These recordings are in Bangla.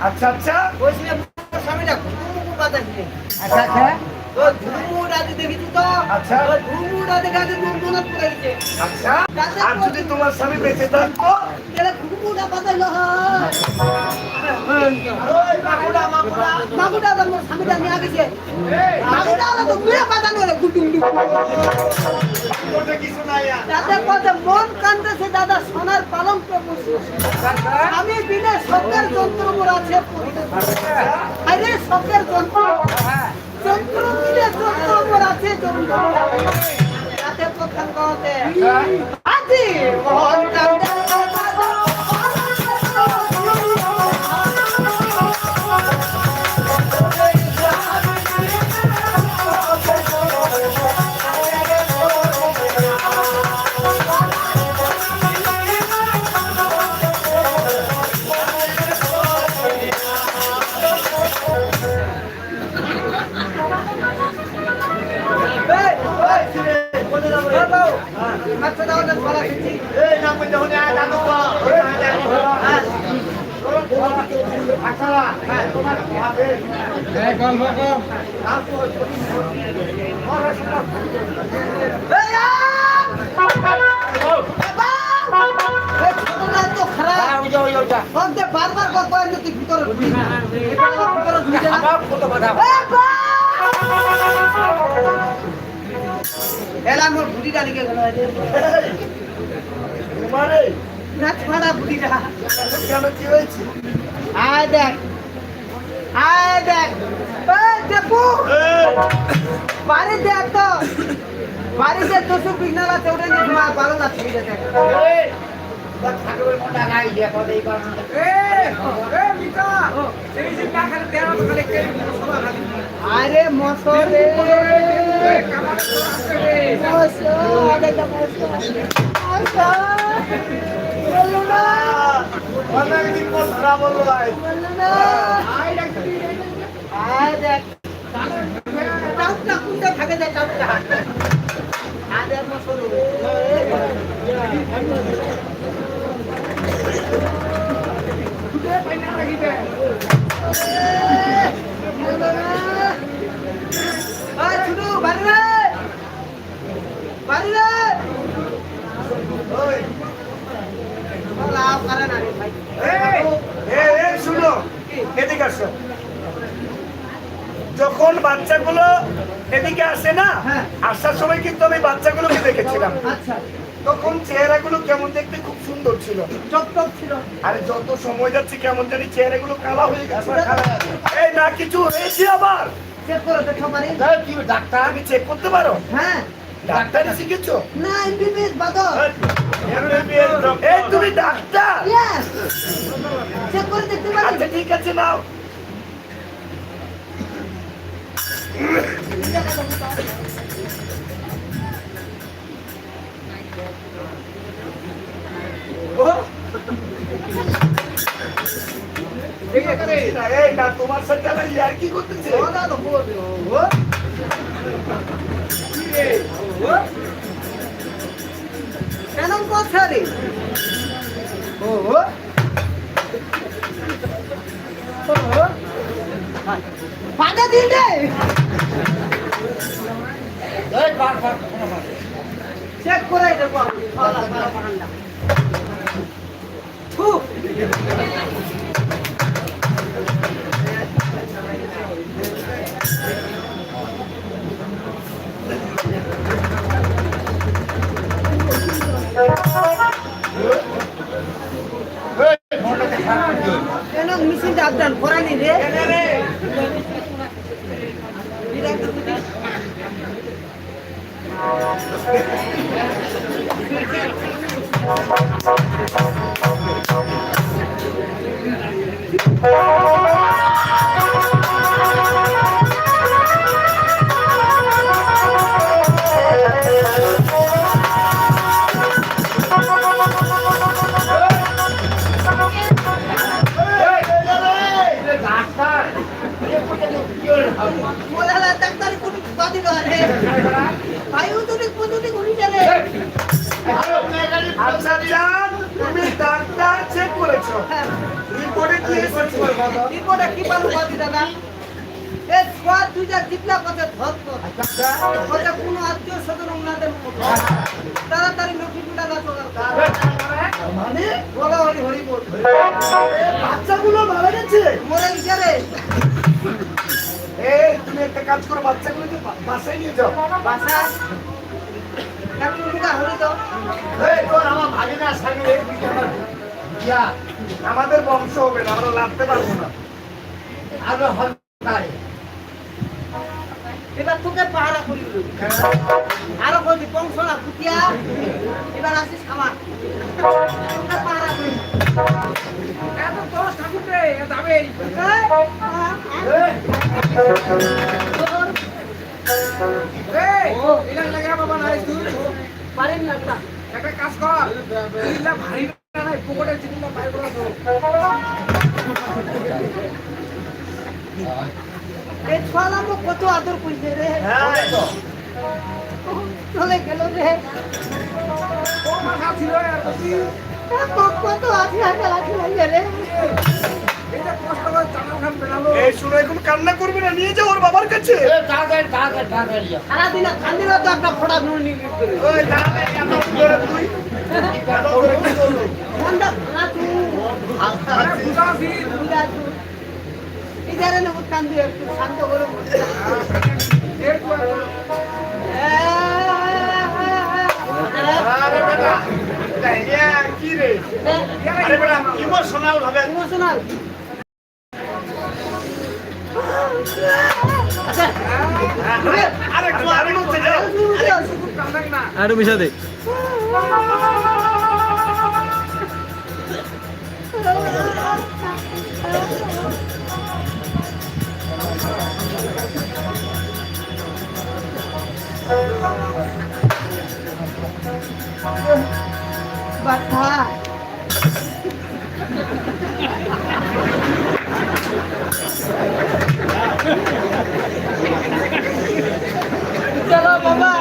আচ্ছা আচ্ছা। বলছিলাম স্বামীটা ঘুমু বাজাচ্ছে আচ্ছা আচ্ছা। তো ঘুমুটা দেখেছি তো? আচ্ছা। ঘুমুটা দেখে আজ মনে করে আচ্ছা। আর যদি তোমার স্বামী বেঁচে থাকতো? তাহলে মাকুড়া বদল হয়। মাকুড়া মাকুড়া মাকুড়া তো মোর স্বামীটা নিয়ে গেছে। মাকুড়া তো ঘুরে পাতানো হলে, গুটুম দাদা কথা মন কান্দছে দাদা, সোনার পালন আমি বিনা শব্দের যন্ত্র মোর আছে আরে, শব্দের যন্ত্র। যন্ত্র আছে, যন্ত্র। আজি মন বারবার কথা হয় তুই ভিতরে! এলা মোর বুড়িটা লিখে গেল নাচ ফাড়া বুড়িটা আয় দেখ আয় দেখ। দেবু বাড়ি দেখ। তো বাড়িতে দুশো বিঘ্নালা চৌড়ে তোমার ভালো না এই। কারণে আরে বলল ভাই। থাকে যায় চাপটা আরে মশরে আয় ছুটু বাড়ি রে বাড়ি রে ওই লাভ করে না রে ভাই এই, এই, এই, শুনো এদিকে আসো যখন বাচ্চাগুলো এদিকে আসে না হ্যাঁ। আসার সময় কিন্তু আমি বাচ্চাগুলোকে দেখেছিলাম। আচ্ছা। তখন চেহারাগুলো কেমন দেখতে খুব সুন্দর ছিল। ছিল। আর যত সময় যাচ্ছে কেমন জানি চেহারাগুলো কালা হয়ে গেছে এই না কিছু হয়েছে আবার? চেক করে দেখো পারি কি ডাক্তার? আমি চেক করতে পারো? হ্যাঁ। ডাক্তারি শিখেছো? না এমবিবিএস বাদর। এই তুমি ডাক্তার? ইয়েস চেক করে দেখতে পারি। আচ্ছা ঠিক আছে নাও। তোমার সাথে আর কি করতেছি কেন কথা রে ও পাদা দিন রে চেক করে দেখো কেন মিশিংটা আপডাউন করানি রে? মোলালা ডাক্তার কোন বাদি করে ভাইও তো তুমি ডাক্তার চেক করেছ। রিপোর্টে কি এসেছে? রিপোর্টে কি পালু দাদা? এ ছোয়া দুইটা জিতলা কথা ধর কথা কোনো আত্মীয় স্বজন ওনাদের তাড়াতাড়ি লক্ষ্মী দাদা চলার মানে? বলা হরি হরি বল। বাচ্চাগুলো মারা গেছে? মরে গেছে রে। এই তুমি একটা কাজ করো বাচ্চাগুলোকে বাসায় নিয়ে যাও। বাসা আমাদের বংশ হবে না আমরা লাভতে পারব না। আরও হন্তায়। এবার তোকে পাহারা করি আরও বলছি বংশনা কুটিয়া এবার আসিস আমার। তোকে পাহারা করি। এত দশ ঠাকুর রে যাবে একটা। একটা কাজ কর। ভারী নাই পকেটে জিনিসটা বাইর করে এই ছলা কত আদর করছে রে। চলে গেল রে কত- আছে হাতে রে এই শুনে এখন কান্না করবে না নিয়ে যাও ওর বাবার কাছে। শান্ত করে। বসে। এর তো আরে বেটা, এটা ইয়া কি রে? আরে বেটা, emotional ভাবে ইমোশনাল আরে মিশা দে। বাচ্চা চলো বাবা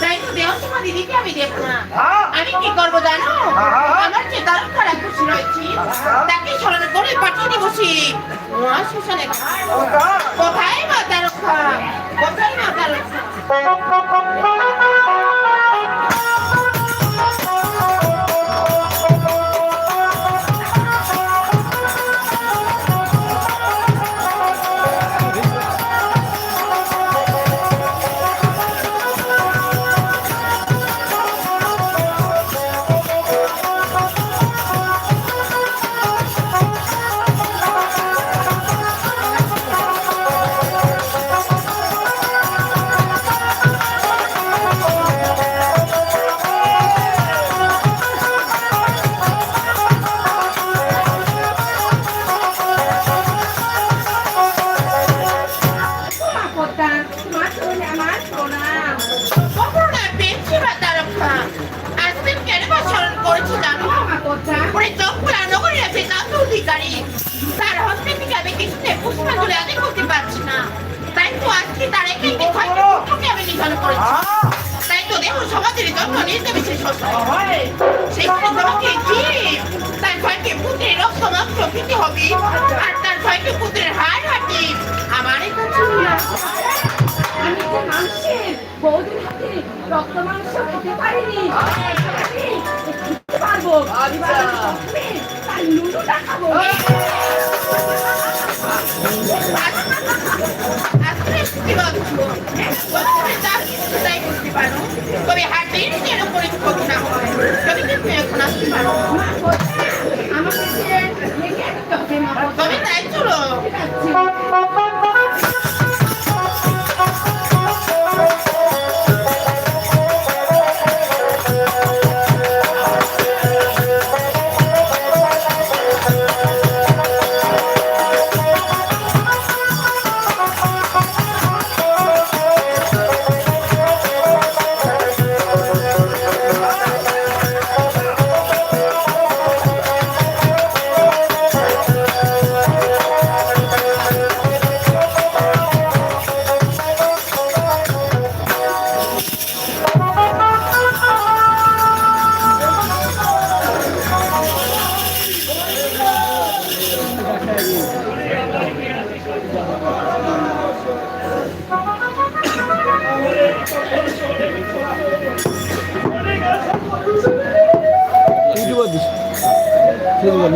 তাই তো দেহ সমাধি দিতে আমি দেব না। আমি কি করব জানো? আমার যে দ্বারকারা খুশি রয়েছি তাকে স্মরণ করে পাঠিয়ে দিব সে। মহা শ্মশানে কোথায়? মা তারকা কোথায় মা তারকা অধিকারী তার হস্তে থেকে আমি কিছুতে পুষ্পাঞ্জলি আদি করতে পারছি না। তাই তো আজকে তার একে একে ছয়টি আমি নিধন করেছি। তাই তো দেহ সমাজের যত্ন নিতে বেশি শ্মশানে সেখানে তোমাকে তার ছয়টি পুত্রের রক্ত মাত্র খেতে হবে। আর তার ছয়টি পুত্রের হাড় হাঁটি। আমার মানুষের বৌদির হাতে রক্ত মাংস খেতে পারিনি। পারব? আজকে কি বলছো? প্রথমে তার কিছু। তবে না হয়। তবে কিন্তু এখন আসতে পারো।